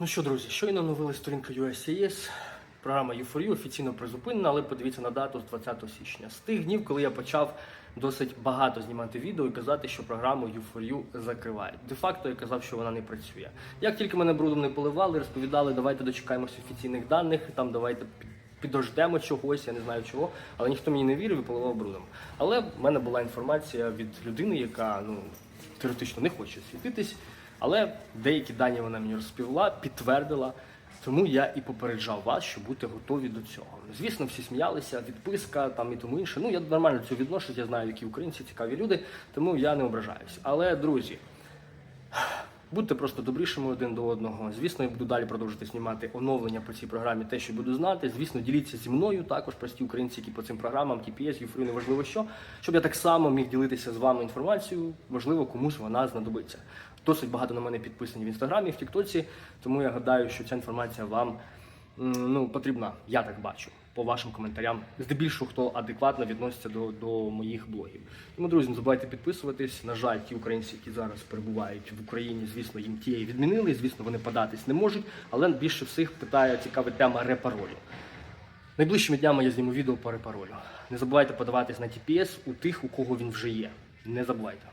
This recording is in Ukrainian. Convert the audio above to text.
Ну що, друзі, щойно оновили сторінка USCIS. Програма U4U офіційно призупинена, але подивіться на дату з 20 січня. З тих днів, коли я почав досить багато знімати відео і казати, що програму U4U закривають. Де-факто я казав, що вона не працює. Як тільки мене брудом не поливали, розповідали, давайте дочекаємося офіційних даних, там давайте підождемо чогось, я не знаю чого, але ніхто мені не вірив і поливав брудом. Але в мене була інформація від людини, яка ну теоретично не хоче світитись, але деякі дані вона мені розповіла, підтвердила. Тому я і попереджав вас, щоб бути готові до цього. Звісно, всі сміялися, відписка там і тому інше. Ну я нормально цього відношусь, я знаю, які українці цікаві люди, тому я не ображаюсь. Але друзі, Будьте просто добрішими один до одного. Звісно, я буду далі продовжувати знімати оновлення по цій програмі, те, що буду знати. Звісно, діліться зі мною також прості українці, які по цим програмам, TPS, не неважливо що, щоб я так само міг ділитися з вами інформацією. Можливо, комусь вона знадобиться. Досить багато на мене підписані в інстаграмі, в Тіктоці, тому я гадаю, що ця інформація вам ну, потрібна. Я так бачу по вашим коментарям. Здебільшого хто адекватно відноситься до, до моїх блогів. Тому, друзі, не забувайте підписуватись. На жаль, ті українці, які зараз перебувають в Україні, звісно, їм тієї відмінили. Звісно, вони податись не можуть. Але більше всіх питає цікава тема репаролю. Найближчими днями я зніму відео по репаролю. Не забувайте подаватись на TPS у тих, у кого він вже є. Не забувайте.